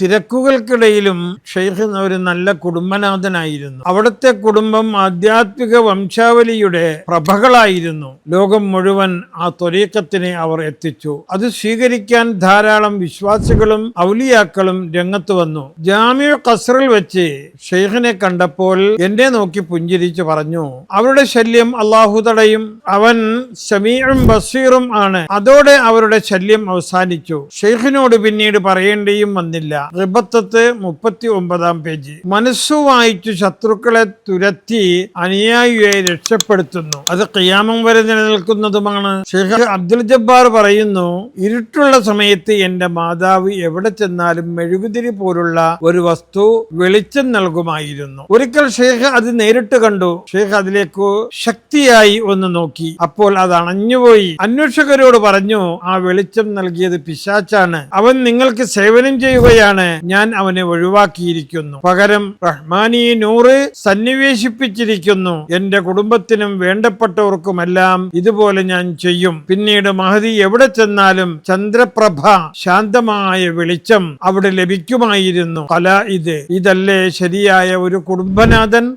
തിരക്കുകൾക്കിടയിലും ഷെയ്ഖ് ഒരു നല്ല കുടുംബനാഥനായിരുന്നു. അവിടുത്തെ കുടുംബം ആധ്യാത്മിക വംശാവലിയുടെ പ്രഭകളായിരുന്നു. ലോകം മുഴുവൻ ആ ത്വരീക്കത്തിനെ അവർ എത്തിച്ചു. അത് സ്വീകരിക്കാൻ ധാരാളം വിശ്വാസികളും ഔലിയാക്കളും രംഗത്ത് വന്നു. ജാമ്യ കസറിൽ വെച്ച് ഷെയ്ഖിനെ കണ്ടപ്പോൾ എന്നെ നോക്കി പുഞ്ചിരിച്ചു പറഞ്ഞു അവരുടെ ശല്യം അള്ളാഹു തടയും. അവൻ സമീഉം ബസീറും ആണ്. അതോടെ അവരുടെ ശല്യം അവസാനിച്ചു. ഷെയ്ഖിനോട് പിന്നീട് പറയേണ്ടിയും വന്നില്ല. റിബത്തത്ത് മുപ്പത്തി ഒമ്പതാം പേജ്. മനസ്സു വായിച്ചു ശത്രുക്കളെ തുരത്തി അനുയായിയെ രക്ഷപ്പെടുത്തുന്നു. അത് ഖിയാമം വരെ നിലനിൽക്കുന്നതുമാണ്. ഷെയ്ഖ് അബ്ദുൽ ജബ്ബാർ പറയുന്നു ഇരുട്ടുള്ള സമയത്ത് എന്റെ മാതാവ് എവിടെ ചെന്നാലും മെഴുകുതിരി പോലുള്ള ഒരു വസ്തു വെളിച്ചം നൽകുമായിരുന്നു. ഒരിക്കൽ ഷെയ്ഖ് അത് നേരിട്ട് കണ്ടു. ഷെയ്ഖ് അതിലേക്ക് ശക്തിയായി ഒന്ന് നോക്കി. അപ്പോൾ അത് അണഞ്ഞുപോയി. അന്വേഷകരോട് പറഞ്ഞു ആ വെളിച്ചം നൽകിയത് പിശാച്ചാണ്. അവൻ നിങ്ങൾക്ക് സേവനം ചെയ്യുകയാണ്. ഞാൻ അവനെ ഒഴിവാക്കിയിരിക്കുന്നു. പകരം റഹ്മാനി നൂറ് സന്നിവേശിപ്പിച്ചിരിക്കുന്നു. എന്റെ കുടുംബത്തിനും വേണ്ടപ്പെട്ടവർക്കുമെല്ലാം ഇതുപോലെ ഞാൻ ചെയ്യും. പിന്നീട് മഹതി എവിടെ ചെന്നാലും ചന്ദ്രപ്രഭ ശാന്തമായ വെളിച്ചം അവിടെ ലഭിക്കുമായിരുന്നു. കല ഇത്. ഇതല്ലേ ശരിയായ ഒരു കുടുംബനാഥൻ?